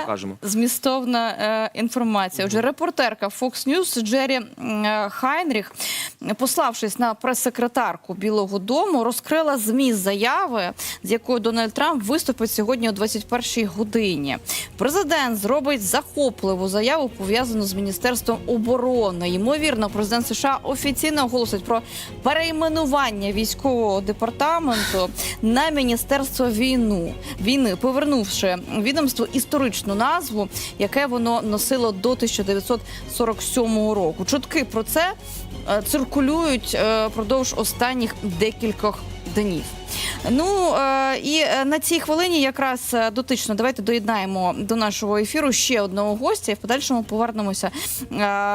покажемо. Змістовна е, інформація. Отже, репортерка Fox News Джері е, Хайнріх, пославшись на прес-секретарку Білого Дому, розкрила зміст заяви, з якою Дональд Трамп виступить сьогодні о 21-й годині. Президент зробить захопливу заяву, пов'язану з міністерством оборони. Ймовірно, президент США офіційно оголосить про перейменування військового департаменту на міністерство війну війни, повернувши відомству історичну назву, яке воно носило до 1947 року. Чутки про це е, циркулюють е, продовж останніх декількох днів. Ну е, і на цій хвилині якраз дотично давайте доєднаємо до нашого ефіру ще одного гостя і в подальшому повернемося,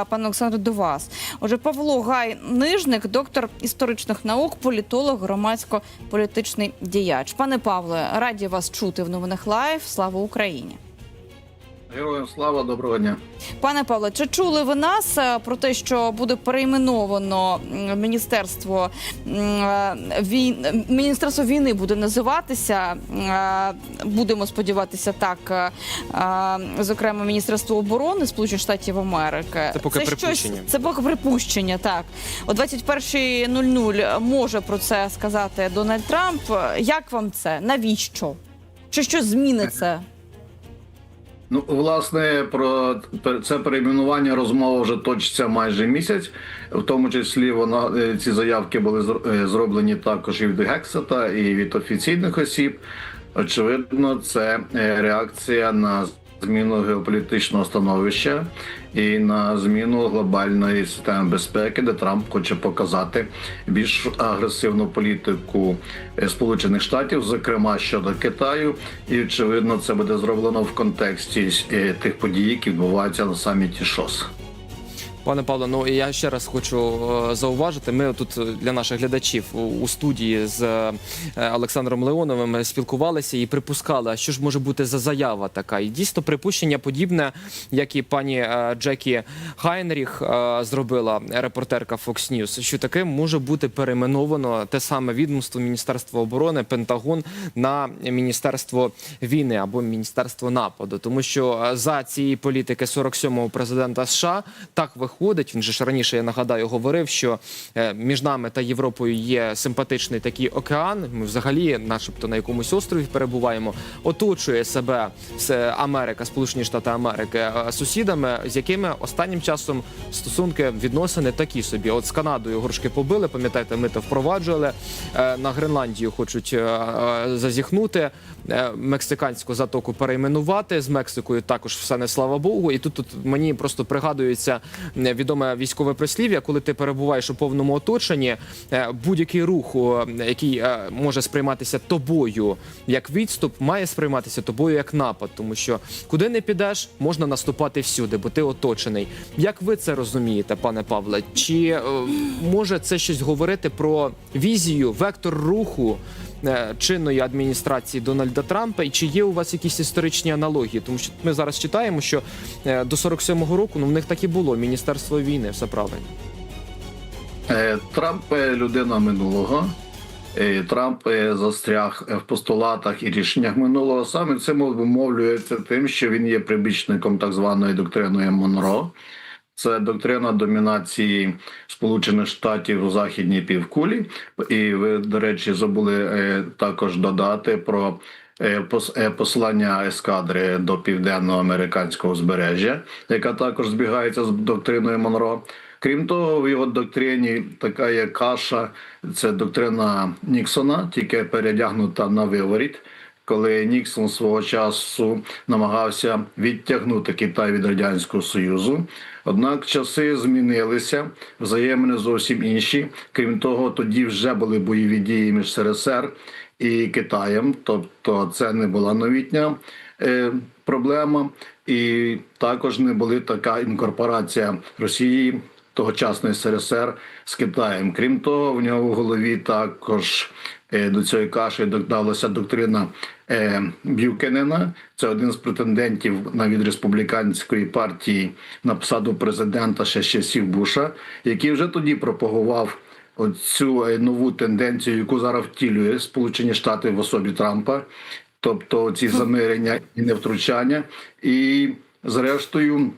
пане Олександре, до вас. Отже, Павло Гай Нижник, доктор історичних наук, політолог, громадсько-політичний діяч. Пане Павле, раді вас чути в новинах лайв. Слава Україні! Героям слава, доброго дня. Пане Павле, чи чули ви нас е, про те, що буде перейменовано міністерство е, війн... міністерство війни буде називатися? е, Будемо сподіватися, так зокрема Міністерство оборони Сполучених Штатів Америки. Це поки щось, припущення. це поки припущення. Так о 21.00 може про це сказати Дональд Трамп. Як вам це? Навіщо? Чи щось зміниться? Ну, власне, про це перейменування розмова вже точиться майже місяць. В тому числі вона е, ці заявки були е, зроблені також і від Гексета, і від офіційних осіб. Очевидно, це е, реакція на зміну геополітичного становища і на зміну глобальної системи безпеки, де Трамп хоче показати більш агресивну політику Сполучених Штатів, зокрема щодо Китаю, і очевидно, це буде зроблено в контексті е, тих подій, які відбуваються на саміті ШОС. Пане Павло, ну і я ще раз хочу е, зауважити. Ми тут для наших глядачів у- студії з е, Олександром Леоновим спілкувалися і припускали, а що ж може бути за заява така. І дійсно припущення подібне, як і пані е, Джекі Хайнріх зробила репортерка Fox News, що таке може бути перейменовано те саме відомство Міністерства оборони, Пентагон на Міністерство війни або Міністерство нападу, тому що за цієї політики 47-го президента США так виходить. Він же ж раніше я нагадаю говорив, що е, між нами та Європою є симпатичний такий океан. Ми взагалі, начебто, на якомусь острові перебуваємо. Оточує себе Америка, Сполучені Штати Америки е, сусідами, з якими останнім часом стосунки відносини такі собі. От з Канадою горшки побили. Пам'ятаєте, ми то впроваджували Е, на Гренландію. Хочуть зазіхнути мексиканську затоку перейменувати з Мексикою. Також все не слава Богу. І тут, тут мені просто пригадується відоме військове прислів'я, коли ти перебуваєш у повному оточенні, е, будь-який рух, який е, може сприйматися тобою як відступ, має сприйматися тобою як напад, тому що куди не підеш, можна наступати всюди, бо ти оточений. Як ви це розумієте, пане Павле? Чи е, може це щось говорити про візію, вектор руху? е, Чинної адміністрації Дональда Трампа, і чи є у вас якісь історичні аналогії? Тому що ми зараз читаємо, що е, до 47-го року ну в них так і було міністерство війни, все правильно. Е, Трамп людина минулого. Е, Трамп застряг в постулатах і рішеннях минулого. Саме цим обумовлюється тим, що він є прибічником так званої доктрини Монро. Це доктрина домінації Сполучених Штатів у західній півкулі. І ви, до речі, забули е, також додати про послання ескадри до південного американського узбережжя, яка також збігається з доктриною Монро. Крім того, в його доктрині така є каша, це доктрина Ніксона, тільки передягнута на виворіт, коли Ніксон свого часу намагався відтягнути Китай від радянського союзу. Однак часи змінилися, взаємини зовсім інші. Крім того, тоді вже були бойові дії між СРСР і Китаєм, тобто це не була новітня е, проблема, і також не була така інкорпорація Росії тогочасної СРСР з Китаєм. Крім того, в нього в голові також е, до цієї каші додалася доктрина Б'юкенена. Це один з претендентів на від республіканської партії на посаду президента ще з часів Буша, який вже тоді пропагував цю нову тенденцію, яку зараз втілює Сполучені Штати в особі Трампа. тобто ці замирення і невтручання. І зрештою.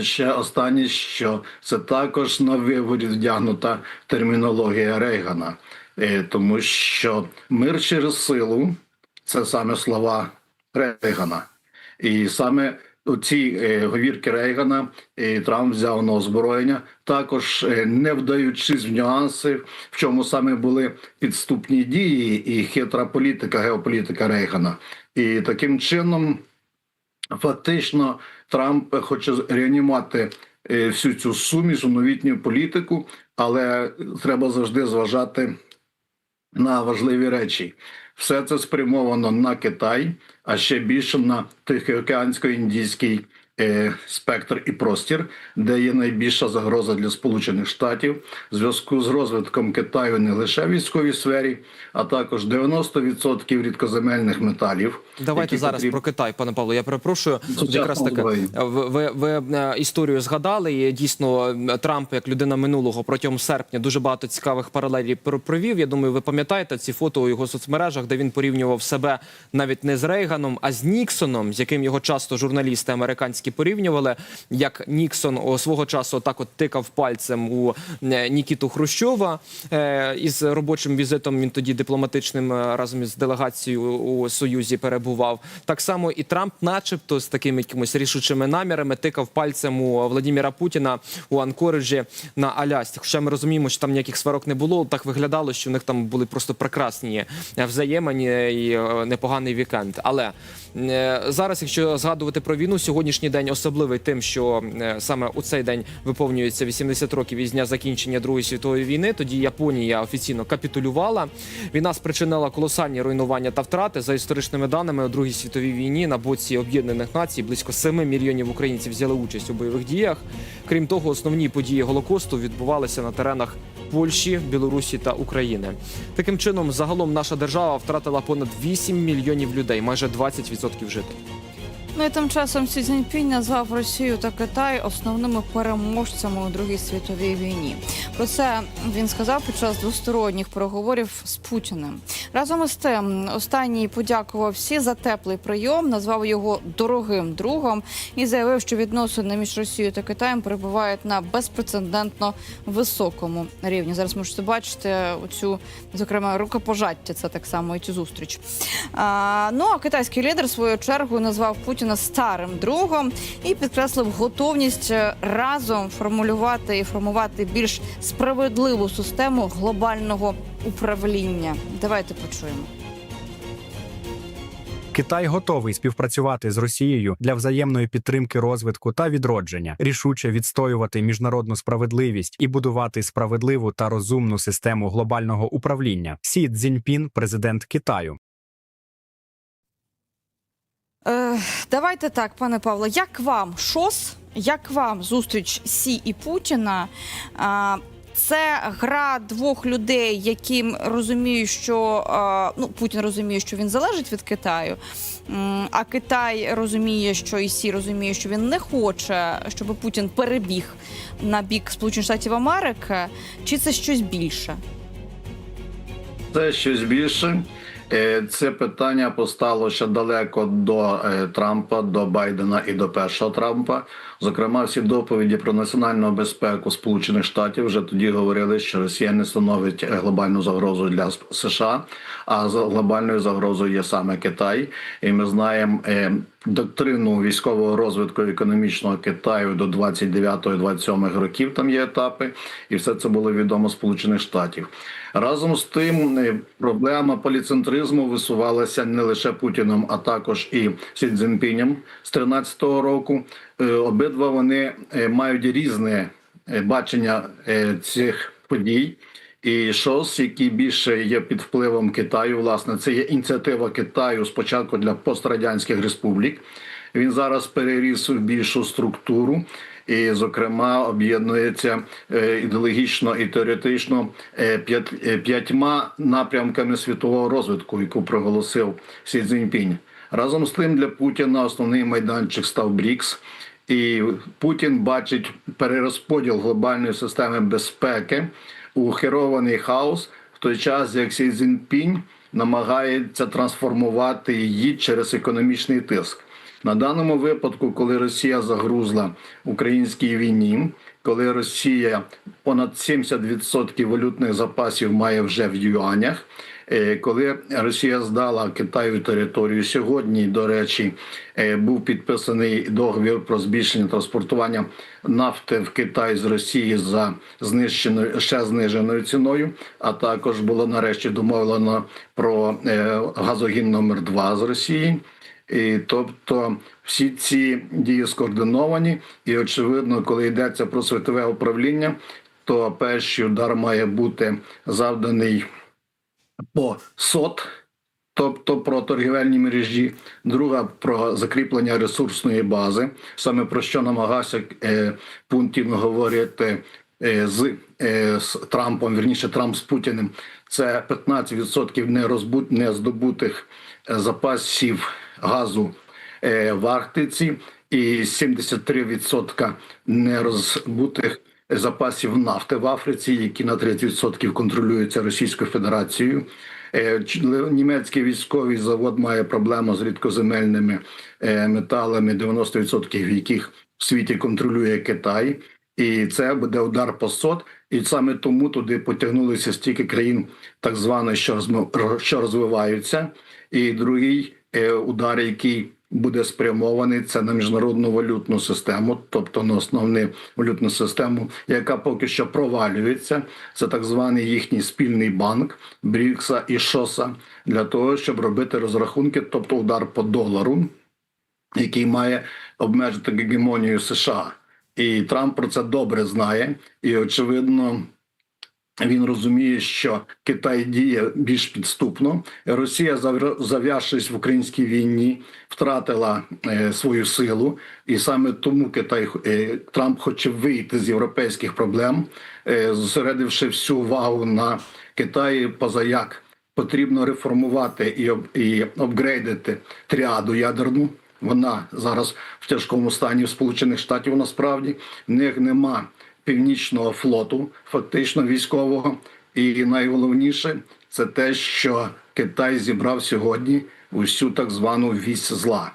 Ще останнє, що це також на виворі вдягнута термінологія Рейгана, Е, тому що мир через силу це саме слова Рейгана. І саме ці е, говірки Рейгана е, Трамп взяв на озброєння, також е, не вдаючись в нюанси, в чому саме були підступні дії і хитра політика, геополітика Рейгана. І таким чином фактично Трамп хоче реанімувати е, всю цю суміш у новітню політику, але треба завжди зважати на важливі речі. Все це спрямовано на Китай, а ще більше на Тихоокеансько-індійський спектр і простір, де є найбільша загроза для Сполучених Штатів в зв'язку з розвитком Китаю не лише в військовій сфері, а також 90% рідкоземельних металів. Давайте зараз потрібні- про Китай, пане Павло. Я перепрошую. Якраз зброя. ви, ви, ви е, історію згадали. І дійсно е, Трамп, як людина минулого, протягом серпня дуже багато цікавих паралелів про- провів. Я думаю, ви пам'ятаєте ці фото у його соцмережах, де він порівнював себе навіть не з Рейганом, а з Ніксоном, з яким його часто журналісти американські порівнювали. Як Ніксон о, свого часу так от тикав пальцем у е, Нікіту Хрущова е, із робочим візитом. Він тоді дипломатичним е, разом із делегацією у Союзі перебував. Так само і Трамп, начебто, з такими якимось рішучими намірами, тикав пальцем у Владіміра Путіна у Анкориджі на Алясці. Хоча ми розуміємо, що там ніяких сварок не було. Так виглядало, що в них там були просто прекрасні е, взаємини і непоганий вікенд. Але е, зараз, якщо згадувати про війну, сьогоднішній день особливий тим, що е, саме у цей день виповнюється 80 років із дня закінчення Другої світової війни. Тоді Японія офіційно капітулювала. Війна спричинила колосальні руйнування та втрати за історичними даними у Другій світовій війні на боці Об'єднаних Націй. Близько 7 мільйонів українців взяли участь у бойових діях. Крім того, основні події голокосту відбувалися на теренах. Польщі, Білорусі та України таким чином, загалом наша держава втратила понад 8 мільйонів людей, майже 20% жителів. Ну і тим часом Сі Цзіньпінь назвав Росію та Китай основними переможцями у Другій світовій війні. Про це він сказав під час двосторонніх переговорів з Путіним. Разом із тим, останній подякував всі за теплий прийом, назвав його дорогим другом і заявив, що відносини між Росією та Китаєм перебувають на безпрецедентно високому рівні. Зараз можете бачити оцю, зокрема, рукопожаття. Це так само і цю зустріч. А, ну а китайський лідер в свою чергу назвав Путіна старим другом і підкреслив готовність е, разом формулювати і формувати більш справедливу систему глобального управління. Давайте почуємо. Китай готовий співпрацювати з Росією для взаємної підтримки розвитку та відродження, рішуче відстоювати міжнародну справедливість і будувати справедливу та розумну систему глобального управління. Сі Цзіньпін, президент Китаю. Е, давайте так, пане Павло, як вам ШОС, як вам зустріч Сі і Путіна? А, це гра двох людей, яким розуміють, що ну Путін розуміє, що він залежить від Китаю. А Китай розуміє, що і Сі розуміє, що він не хоче, щоб Путін перебіг на бік Сполучених Штатів Америки. Чи це щось більше? Це щось більше. Е, Це питання постало ще далеко до е, Трампа, до Байдена і до першого Трампа. Зокрема, всі доповіді про національну безпеку Сполучених Штатів вже тоді говорили, що Росія не становить е, глобальну загрозу для США, а глобальною загрозою є саме Китай. І ми знаємо доктрину військового розвитку економічного Китаю до 29-27 років. Там є етапи, і все це було відомо Сполучених Штатів. Разом з тим, е, проблема поліцентризму висувалася не лише Путіном, а також і Сі Цзіньпінем з 13-го року. Е, Обидва вони е, мають різне бачення цих подій. І ШОС, який більше є під впливом Китаю, власне, це є ініціатива Китаю спочатку для пострадянських республік. Він зараз переріс в більшу структуру і, зокрема, об'єднується е, ідеологічно і теоретично е, е, п'ятьма напрямками світового розвитку, яку проголосив Сі Цзіньпінь. Разом з тим для Путіна основний майданчик став БРІКС. І Путін бачить перерозподіл глобальної системи безпеки у керований хаос, в той час як Сі Цзіньпінь намагається трансформувати її через економічний тиск. На даному випадку, коли Росія загрузла українській війні, коли Росія понад 70% валютних запасів має вже в юанях, коли Росія здала Китаю територію сьогодні, до речі, е, був підписаний договір про збільшення транспортування нафти в Китай з Росії за знищеною ще зниженою ціною. А також було нарешті домовлено про е, газогін номер 2 з Росії. І, тобто всі ці дії скоординовані, і очевидно, коли йдеться про світове управління, то перший удар має бути завданий по СОТ, тобто про торгівельні мережі, друга про закріплення ресурсної бази, саме про що намагався е, Путін говорити е, з, е, з Трампом, вірніше Трамп з Путіним. Це 15% нерозбут, нездобутих запасів газу в Арктиці і 73% нерозбутих запасів нафти в Африці, які на 30% контролюються Російською Федерацією. Е, Німецький військовий завод має проблему з рідкоземельними е, металами, 90% яких в світі контролює Китай. І це буде удар по СОТ, і саме тому туди потягнулися стільки країн, так званих, що розвиваються. І другий е, удар, який буде спрямований, це на міжнародну валютну систему, тобто на основну валютну систему, яка поки що провалюється. Це так званий їхній спільний банк Брікса і Шоса для того, щоб робити розрахунки, тобто удар по долару, який має обмежити гегемонію США. І Трамп про це добре знає, і очевидно. Він розуміє, що Китай діє більш підступно. Росія, зав'явшись в українській війні, втратила е, свою силу, і саме тому Китай е, Трамп хоче вийти з європейських проблем, е, зосередивши всю увагу на Китаї, позаяк потрібно реформувати і, і апгрейдити тріаду ядерну. Вона зараз в тяжкому стані в Сполучених Штатів. Насправді в них нема північного флоту, фактично військового. І найголовніше це те, що Китай зібрав сьогодні усю так звану вісь зла.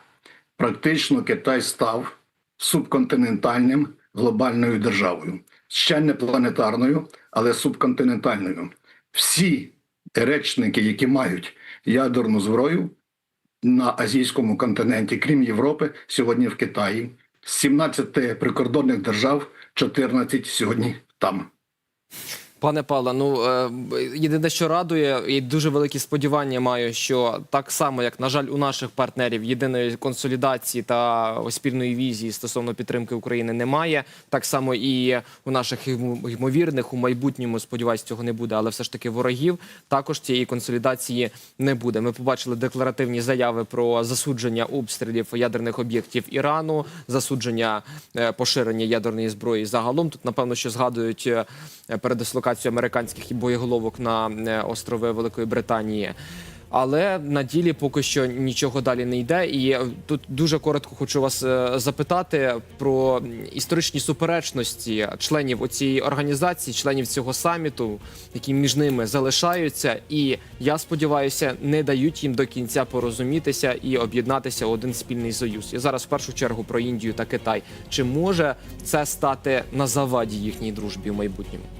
Практично Китай став субконтинентальним глобальною державою, ще не планетарною, але субконтинентальною. Всі речники, які мають ядерну зброю на азійському континенті, крім Європи, сьогодні в Китаї. З 17 прикордонних держав 14 сьогодні там. Пане Павле, ну е, єдине, що радує, і дуже великі сподівання маю, що так само, як на жаль, у наших партнерів єдиної консолідації та спільної візії стосовно підтримки України немає. Так само і у наших ймовірних у майбутньому, сподіваюсь, цього не буде, але все ж таки ворогів також цієї консолідації не буде. Ми побачили декларативні заяви про засудження обстрілів ядерних об'єктів Ірану, засудження е, поширення ядерної зброї загалом. Тут напевно, що згадують е, передислокацію американських боєголовок на е, острови Великої Британії. Але на ділі поки що нічого далі не йде. І е, тут дуже коротко хочу вас е, запитати про історичні суперечності членів оцієї організації, членів цього саміту, які між ними залишаються, і я сподіваюся, не дають їм до кінця порозумітися і об'єднатися в один спільний союз. І зараз в першу чергу про Індію та Китай. Чи може це стати на заваді їхній дружбі в майбутньому?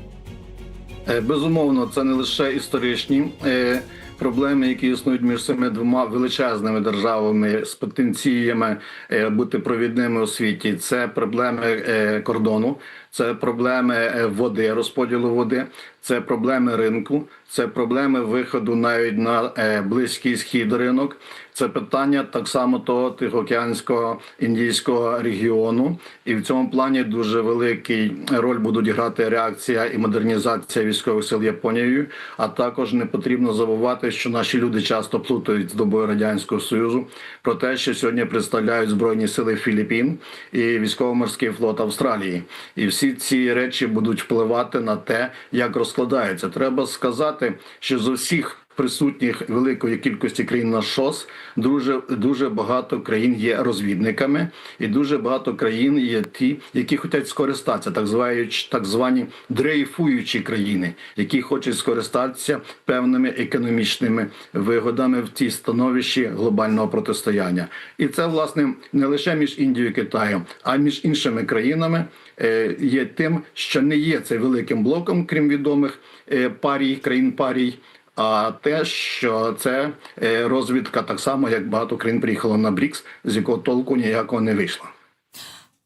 Е, Безумовно, це не лише історичні е, проблеми, які існують між цими двома величезними державами з потенціями е, бути провідними у світі. Це проблеми кордону, це проблеми води, розподілу води, це проблеми ринку, це проблеми виходу навіть на е, близький схід ринок. Це питання так само того тихоокеанського індійського регіону, і в цьому плані дуже великий роль будуть грати реакція і модернізація військових сил Японією. А також не потрібно забувати, що наші люди часто плутають з добою радянського союзу про те, що сьогодні представляють збройні сили Філіппін і військово-морський флот Австралії, і всі ці речі будуть впливати на те, як розкладається. Треба сказати, що з усіх присутніх великої кількості країн на ШОС дуже дуже багато країн є розвідниками, і дуже багато країн є ті, які хочуть скористатися, так звані так звані дрейфуючі країни, які хочуть скористатися певними економічними вигодами в цій становищі глобального протистояння. І це власне не лише між Індією і Китаєм, а між іншими країнами е, є тим, що не є це великим блоком, крім відомих е, парій країн парій. А те, що це е, розвідка, так само як багато країн приїхало на БРІКС, з якого толку ніякого не вийшло.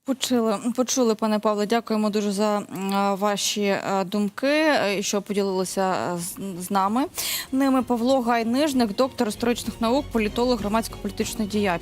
Почули, почули, пане Павле. Дякуємо дуже за ваші е, думки, е, що поділилися з нами. Ними Павло Гайнижник, доктор історичних наук, політолог, громадсько-політичний діяч.